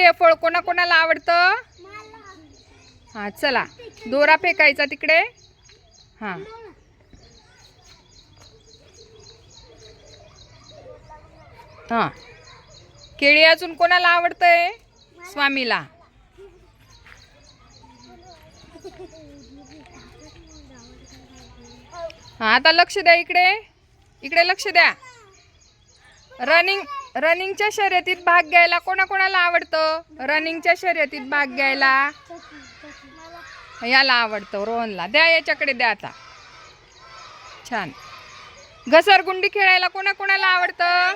हे फळ कोणा कोणाला आवडतं? हा चला. दोरा फेकायचा तिकडे. हा. हा. केळी अजून कोणाला आवडतंय? स्वामीला. हा आता लक्ष द्या इकडे. इकडे लक्ष द्या. रनिंग रनिंगच्या शर्यतीत भाग घ्यायला कोणाकोणाला आवडतं? रनिंगच्या शर्यतीत भाग घ्यायला? याला आवडतं रोहनला. द्या याच्याकडे द्या आता. छान. घसरगुंडी खेळायला कोणाकोणाला आवडतं?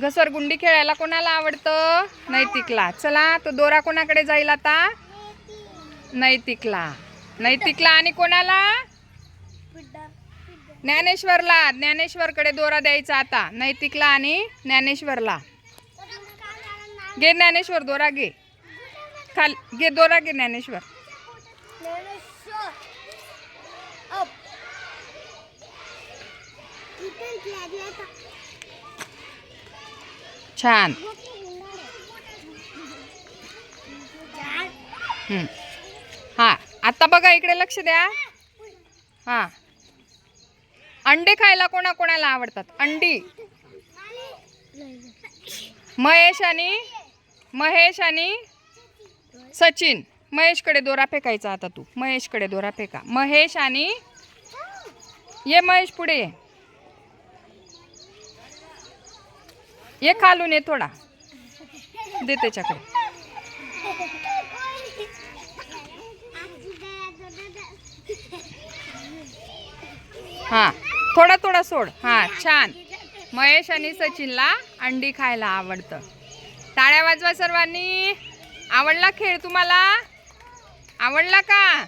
घसरगुंडी खेळायला कोणाला आवडतं? नैतिकला. चला तो दोरा कोणाकडे जाईल आता? नैतिकला. नैतिकला आणि कोणाला? ज्ञानेश्वरला ज्ञानेश्वरकडे दोरा द्यायचा आता. नैतिकला आणि ज्ञानेश्वरला. घे ज्ञानेश्वर दोरा घे. खाल घे दोरा घे ज्ञानेश्वर. छान. हां हा आता बघा इकडे लक्ष द्या. हा. अंडे खायला कोणा कोणाला आवडतात? अंडी. महेश आणि महेश आणि सचिन. महेशकडे दोरा फेकायचा आता तू. महेशकडे दोरा फेका. महेश आणि ये महेश पुढे ये. ये खालून ये थोडा. दे त्याच्याकडे. हां. थोडा थोडा सोड. हा छान. महेश आणि सचिनला अंडी खायला आवडतं. टाळ्या वाजवा सर्वांनी. आवडला खेळ तुम्हाला? आवडला का?